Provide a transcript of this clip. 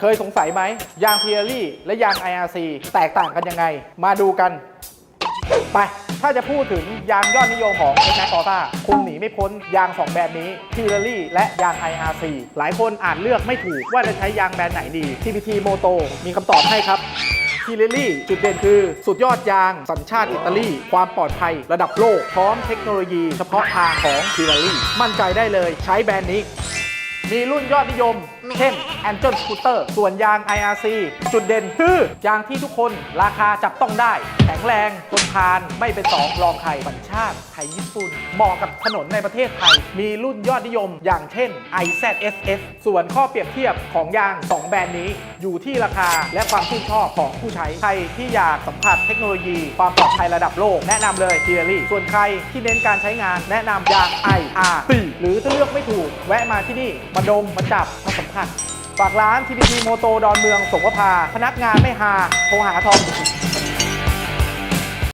เคยสงสัยไหมยาง p ี r รี่และยาง IRC แตกต่างกันยังไง มาดูกัน ไป ถ้าจะพูดถึงยางยอดนิยมของเอ็กแมกอต้าคงหนีไม่พ้นยาง 2 แบรนด์นี้ p ี r รี่และยาง IRC หลายคนอาจเลือกไม่ถูกว่าจะใช้ยางแบรนด์ไหนดี TPT Moto มีคำตอบให้ครับ p ี r รี่จุดเด่นคือสุดยอดยางสัญชาติอิตาลี ความปลอดภัย ระดับโลก พร้อมเทคโนโลยีเฉพาะทางของ p ี r รี่ มั่นใจได้เลยใช้แบรนด์นี้ มีรุ่นยอดนิยม เช่น Angel Scooter ส่วนยาง IRC จุดเด่นคือยางที่ทุกคนราคาจับต้องได้ แข็งแรงทนทานไม่เป็นสองรองใครสัญชาติไทยญี่ปุ่น เหมาะกับถนนในประเทศไทย มีรุ่นยอดนิยม อย่างเช่น IZSS ส่วนข้อเปรียบเทียบของยาง 2 แบรนด์นี้ อยู่ที่ราคาและความชื่นชอบของผู้ใช้ใครที่อยากสัมผัสเทคโนโลยี ความปลอดภัยระดับโลกแนะนำเลย t ี r รี่ส่วนใครที่เน้นการใช้งานแนะนำยาง IRC หรือถ้าเลือกไม่ถูกแวะมาที่นี่ มาดม มาจับ มาสัมผัส ฝากร้าน TPT โมโตดอนเมืองสงขลาพนักงานไม่หาโทรหาทอม